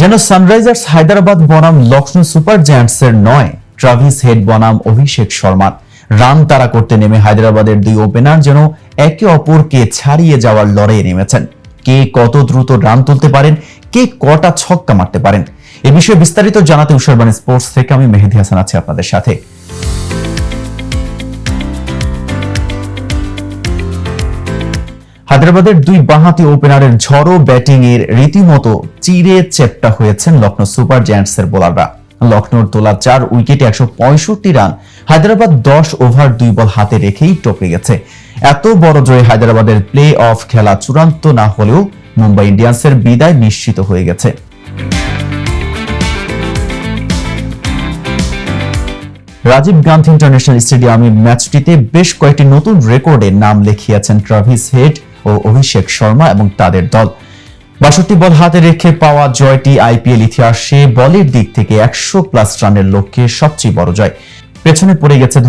যেন সানরাইজার্স হায়দ্রাবাদ বনাম লক্ষ্ণৌ সুপার জায়ান্টসের নয়, ট্রাভিস হেড বনাম অভিষেক শর্মার। রান তারা করতে নেমে হায়দ্রাবাদের দুই ওপেনার যেন একে অপরকে ছাড়িয়ে যাওয়ার লড়াইয়ে নেমেছেন। কে কত দ্রুত রান তুলতে পারেন, কে কটা ছক্কা মারতে পারেন, এ বিষয়ে বিস্তারিত জানাতে উষারবাণী স্পোর্টস থেকে আমি মেহেদি হাসান আছি আপনাদের সাথে। হায়দ্রাবাদের দুই বাঁহাতি ওপেনারের ঝড়ো ব্যাটিং এর রীতিমতো চিরে চেপটা হয়েছেন লখনৌ সুপার জায়ান্টসের বোলাররা। লখনৌর তোলা চার উইকেটে একশো পঁয়ষট্টি রান হায়দ্রাবাদ দশ ওভার দুই বল হাতে রেখেই টপকে গেছে। এত বড় জয়ে হায়দ্রাবাদের প্লে অফ খেলা চূড়ান্ত না হলেও মুম্বাই ইন্ডিয়ান্সের বিদায় নিশ্চিত হয়ে গেছে। রাজীব গান্ধী ইন্টারন্যাশনাল স্টেডিয়ামে ম্যাচটিতে বেশ কয়েকটি নতুন রেকর্ডে নাম লিখিয়েছেন ট্রাভিস হেড। ও অভিষেক শর্মা এবং তাদের দল। বাষট্টি বল হাতে রেখে পাওয়া জয়টি আইপিএল ইতিহাসে বলের দিক থেকে একশো প্লাস রানের লক্ষ্যে সবচেয়ে বড় জয়। পেছনে পড়ে গেছে দু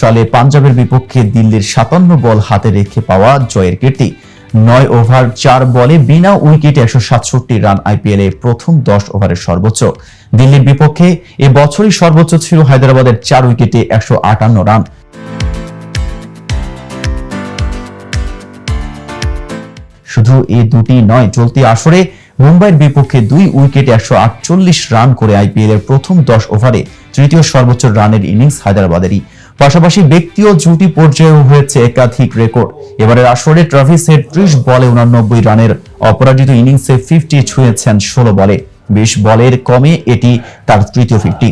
সালে পাঞ্জাবের বিপক্ষে দিল্লির সাতান্ন বল হাতে রেখে পাওয়া জয়ের কীর্তি। নয় ওভার, চার বলে বিনা উইকেটে একশো সাতষট্টি রান আইপিএল এ প্রথম দশ ওভারের সর্বোচ্চ। দিল্লির বিপক্ষে এ বছরই সর্বোচ্চ ছিল হায়দ্রাবাদের চার উইকেটে একশো আটান্ন রান। শুধু এই দুটি নয়, চলতি আসরে মুম্বাইয়ের বিপক্ষে দুই উইকেটে একশো আটচল্লিশ রান করে আইপিএল এর প্রথম দশ ওভারে তৃতীয় সর্বোচ্চ রানের ইনিংস হায়দ্রাবাদেরই। পাশাপাশি ব্যক্তি ও জুটি পর্যায়েও হয়েছে একাধিক রেকর্ড। এবারের আসরে ট্রাভিস হেড ত্রিশ বলে উনানব্বই রানের অপরাজিত ইনিংসে ফিফটি ছুঁয়েছেন ষোলো বলে। বিশ বলের কমে এটি তার তৃতীয় ফিফটি।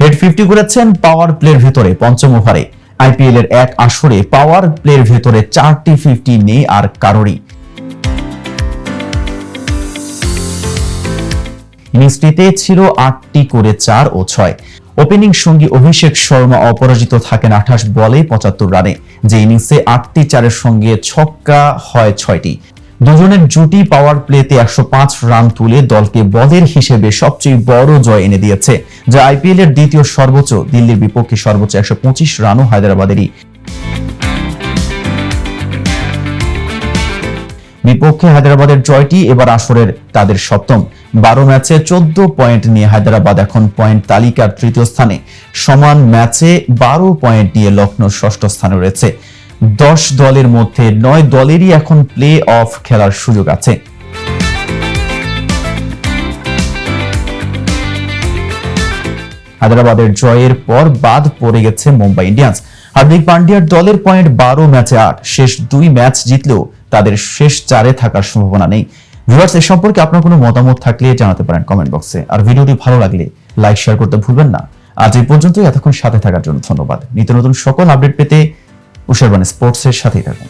হেড ফিফটি করেছেন পাওয়ার প্লের ভেতরে পঞ্চম ওভারে। আইপিএল এর এক আসরে পাওয়ার প্লের ভেতরে চারটি ফিফটি নেই আর কারোরই। ইনিংসটিতে ছিল আটটি করে চার ও ছয়। ওপেনিং সঙ্গী অভিষেক শর্মা অপরাজিত থাকেন আঠাশ বলে পঁচাত্তর রানে, যে ইনিংসে আটটি চারের সঙ্গে ছক্কা হয় ছয়টি। দুজনের জুটি পাওয়ার প্লেতে একশো পাঁচ রান তুলে দলকে বলের হিসেবে সবচেয়ে বড় জয় এনে দিয়েছে, যা আইপিএল এর দ্বিতীয় সর্বোচ্চ, দিল্লির বিপক্ষে সর্বোচ্চ একশো পঁচিশ রানও হায়দ্রাবাদেরই। বিপক্ষে হায়দ্রাবাদের জয়টি এবার আসরের তাদের সপ্তম। বারো ম্যাচে চোদ্দ পয়েন্ট নিয়ে হায়দ্রাবাদ এখন পয়েন্ট তালিকার তৃতীয় স্থানে। সমান ম্যাচে বারো পয়েন্ট নিয়ে লখনৌ ষষ্ঠ স্থানে রয়েছে। দশ দলের মধ্যে নয় দলেরই এখন প্লে অফ খেলার সুযোগ আছে। হায়দ্রাবাদের জয়ের পর বাদ পড়ে গেছে মুম্বাই ইন্ডিয়ান্স। হার্দিক পান্ডিয়ার দলের পয়েন্ট বারো ম্যাচে আট, শেষ দুই ম্যাচ জিতলেও তাদের শেষ চারে থাকার সম্ভাবনা নেই। ভিউয়ার্স, এ সম্পর্কে আপনার কোনো মতামত থাকলে জানাতে পারেন কমেন্ট বক্সে। আর ভিডিওটি ভালো লাগলে লাইক, শেয়ার করতে ভুলবেন না। আজ এই পর্যন্তই। এতক্ষণ সাথে থাকার জন্য ধন্যবাদ। নিত্য নতুন সকল আপডেট পেতে উষারবাণী স্পোর্টসের সাথেই থাকুন।